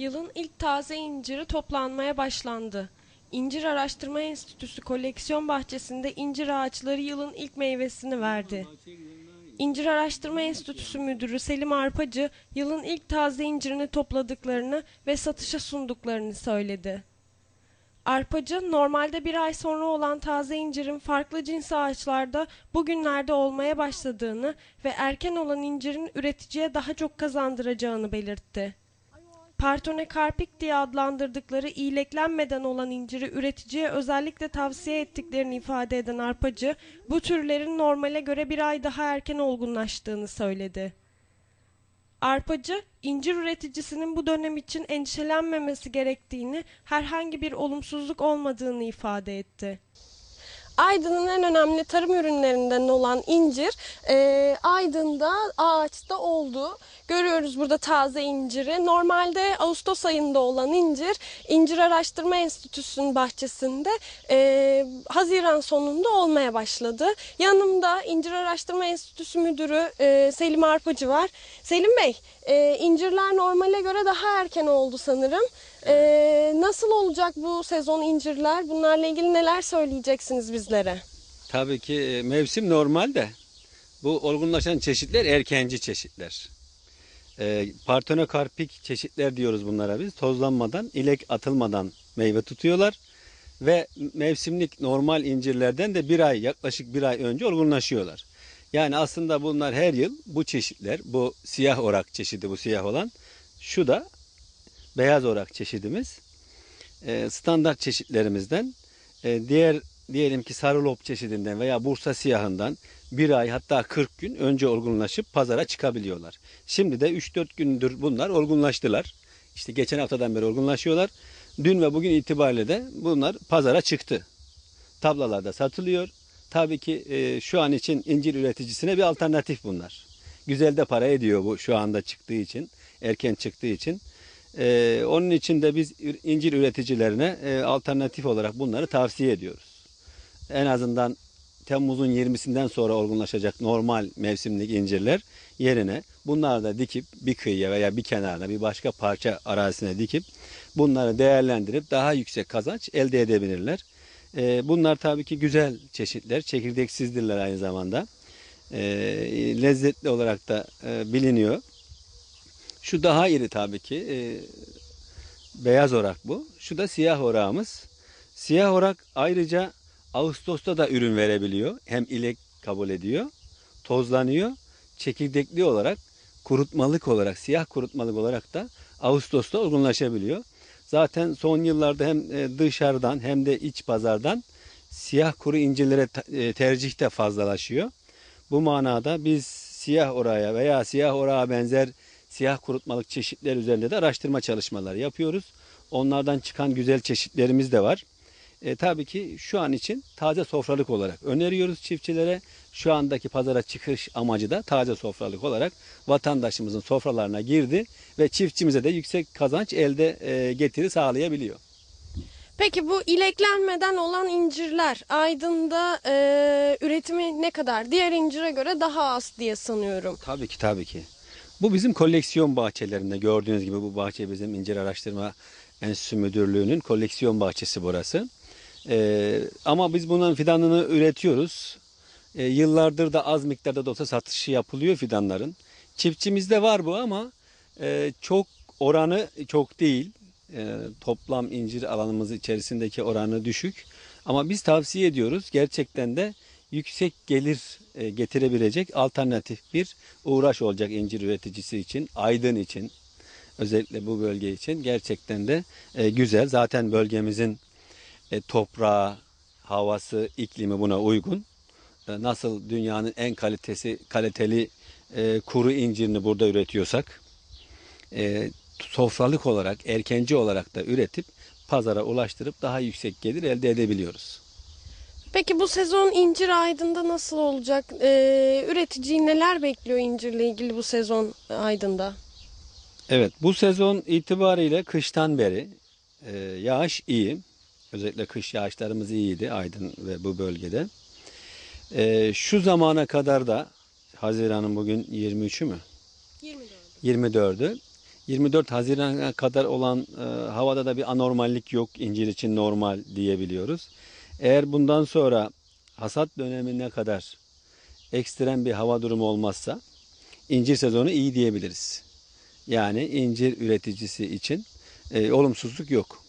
Yılın ilk taze inciri toplanmaya başlandı. İncir Araştırma Enstitüsü koleksiyon bahçesinde incir ağaçları yılın ilk meyvesini verdi. İncir Araştırma Enstitüsü Müdürü Selim Arpacı, yılın ilk taze incirini topladıklarını ve satışa sunduklarını söyledi. Arpacı, normalde bir ay sonra olan taze incirin farklı cins ağaçlarda bugünlerde olmaya başladığını ve erken olan incirin üreticiye daha çok kazandıracağını belirtti. Partone karpik diye adlandırdıkları iyiliklenmeden olan inciri üreticiye özellikle tavsiye ettiklerini ifade eden arpacı, bu türlerin normale göre bir ay daha erken olgunlaştığını söyledi. Arpacı, incir üreticisinin bu dönem için endişelenmemesi gerektiğini, herhangi bir olumsuzluk olmadığını ifade etti. Aydın'ın en önemli tarım ürünlerinden olan incir, e, Aydın'da ağaçta oldu. Görüyoruz burada taze inciri. Normalde Ağustos ayında olan incir, İncir Araştırma Enstitüsü'nün bahçesinde e, Haziran sonunda olmaya başladı. Yanımda İncir Araştırma Enstitüsü Müdürü e, Selim Arpacı var. Selim Bey, e, incirler normale göre daha erken oldu sanırım. E, nasıl olacak bu sezon incirler? Bunlarla ilgili neler söyleyeceksiniz bizlere? Tabii ki e, mevsim normal de bu olgunlaşan çeşitler erkenci çeşitler. E, partenokarpik çeşitler diyoruz bunlara biz. Tozlanmadan, ilek atılmadan meyve tutuyorlar. Ve mevsimlik normal incirlerden de bir ay yaklaşık bir ay önce olgunlaşıyorlar. Yani aslında bunlar her yıl bu çeşitler, bu siyah orak çeşidi bu siyah olan, şu da beyaz orak çeşidimiz. E, standart çeşitlerimizden e, diğer diyelim ki sarı lop çeşidinden veya Bursa siyahından bir ay hatta 40 gün önce olgunlaşıp pazara çıkabiliyorlar. Şimdi de 3-4 gündür bunlar olgunlaştılar. İşte geçen haftadan beri olgunlaşıyorlar. Dün ve bugün itibariyle de bunlar pazara çıktı. Tablalarda satılıyor. Tabii ki e, şu an için incir üreticisine bir alternatif bunlar. Güzel de para ediyor bu şu anda çıktığı için, erken çıktığı için. E, onun için de biz incir üreticilerine e, alternatif olarak bunları tavsiye ediyoruz en azından Temmuz'un 20'sinden sonra olgunlaşacak normal mevsimlik incirler yerine bunları da dikip bir kıyıya veya bir kenarına bir başka parça arazisine dikip bunları değerlendirip daha yüksek kazanç elde edebilirler. Ee, bunlar tabii ki güzel çeşitler, çekirdeksizdirler aynı zamanda. Ee, lezzetli olarak da e, biliniyor. Şu daha iri tabii ki. Ee, beyaz orak bu. Şu da siyah orağımız. Siyah orak ayrıca Ağustos'ta da ürün verebiliyor. Hem ilek kabul ediyor, tozlanıyor. Çekirdekli olarak, kurutmalık olarak, siyah kurutmalık olarak da Ağustos'ta olgunlaşabiliyor. Zaten son yıllarda hem e, dışarıdan hem de iç pazardan siyah kuru incirlere e, tercih de fazlalaşıyor. Bu manada biz siyah oraya veya siyah oraya benzer siyah kurutmalık çeşitler üzerinde de araştırma çalışmaları yapıyoruz. Onlardan çıkan güzel çeşitlerimiz de var. E, tabii ki şu an için taze sofralık olarak öneriyoruz çiftçilere. Şu andaki pazara çıkış amacı da taze sofralık olarak vatandaşımızın sofralarına girdi ve çiftçimize de yüksek kazanç elde e, getiri sağlayabiliyor. Peki bu ileklenmeden olan incirler Aydın'da e, üretimi ne kadar? Diğer incire göre daha az diye sanıyorum. Tabii ki tabii ki. Bu bizim koleksiyon bahçelerinde gördüğünüz gibi bu bahçe bizim incir araştırma enstitüsü müdürlüğünün koleksiyon bahçesi burası. Ee, ama biz bunun fidanını üretiyoruz. Ee, yıllardır da az miktarda da olsa satışı yapılıyor fidanların. Çiftçimizde var bu ama e, çok oranı çok değil. E, toplam incir alanımız içerisindeki oranı düşük. Ama biz tavsiye ediyoruz. Gerçekten de yüksek gelir e, getirebilecek alternatif bir uğraş olacak incir üreticisi için, Aydın için, özellikle bu bölge için gerçekten de e, güzel. Zaten bölgemizin e, toprağı, havası, iklimi buna uygun. Nasıl dünyanın en kalitesi kaliteli kuru incirini burada üretiyorsak, sofralık olarak, erkenci olarak da üretip pazara ulaştırıp daha yüksek gelir elde edebiliyoruz. Peki bu sezon incir Aydın'da nasıl olacak? E, üreticiyi neler bekliyor incirle ilgili bu sezon Aydın'da? Evet, bu sezon itibariyle kıştan beri e, yağış iyi. Özellikle kış yağışlarımız iyiydi Aydın ve bu bölgede. E, şu zamana kadar da Haziran'ın bugün 23'ü mü? 24. 24'ü. 24 Haziran'a kadar olan e, havada da bir anormallik yok. İncir için normal diyebiliyoruz. Eğer bundan sonra hasat dönemine kadar ekstrem bir hava durumu olmazsa incir sezonu iyi diyebiliriz. Yani incir üreticisi için e, olumsuzluk yok.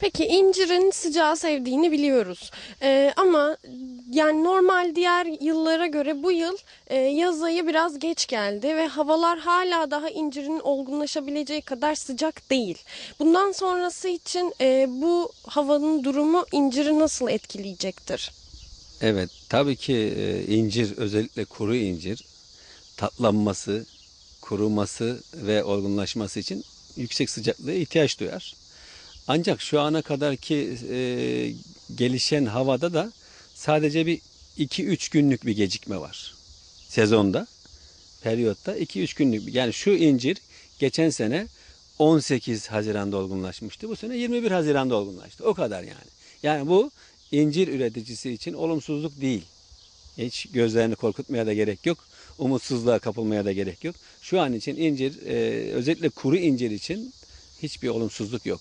Peki incirin sıcağı sevdiğini biliyoruz. Ee, ama yani normal diğer yıllara göre bu yıl e, yaz ayı biraz geç geldi ve havalar hala daha incirin olgunlaşabileceği kadar sıcak değil. Bundan sonrası için e, bu havanın durumu inciri nasıl etkileyecektir? Evet, tabii ki e, incir özellikle kuru incir tatlanması, kuruması ve olgunlaşması için yüksek sıcaklığa ihtiyaç duyar. Ancak şu ana kadarki e, gelişen havada da sadece bir 2-3 günlük bir gecikme var. Sezonda, periyotta 2-3 günlük. Yani şu incir geçen sene 18 Haziran'da olgunlaşmıştı. Bu sene 21 Haziran'da olgunlaştı. O kadar yani. Yani bu incir üreticisi için olumsuzluk değil. Hiç gözlerini korkutmaya da gerek yok. Umutsuzluğa kapılmaya da gerek yok. Şu an için incir, e, özellikle kuru incir için hiçbir olumsuzluk yok.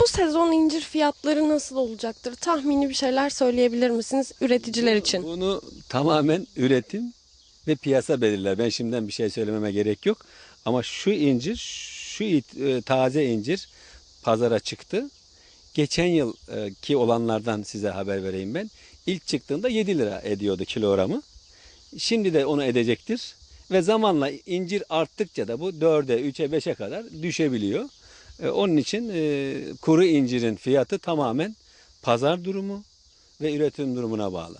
Bu sezon incir fiyatları nasıl olacaktır? Tahmini bir şeyler söyleyebilir misiniz üreticiler için? Bunu tamamen üretim ve piyasa belirler. Ben şimdiden bir şey söylememe gerek yok. Ama şu incir, şu e, taze incir pazara çıktı. Geçen yıl e, olanlardan size haber vereyim ben. İlk çıktığında 7 lira ediyordu kilogramı. Şimdi de onu edecektir. Ve zamanla incir arttıkça da bu 4'e, 3'e, 5'e kadar düşebiliyor. E, Onun için e, kuru incirin fiyatı tamamen pazar durumu ve üretim durumuna bağlı.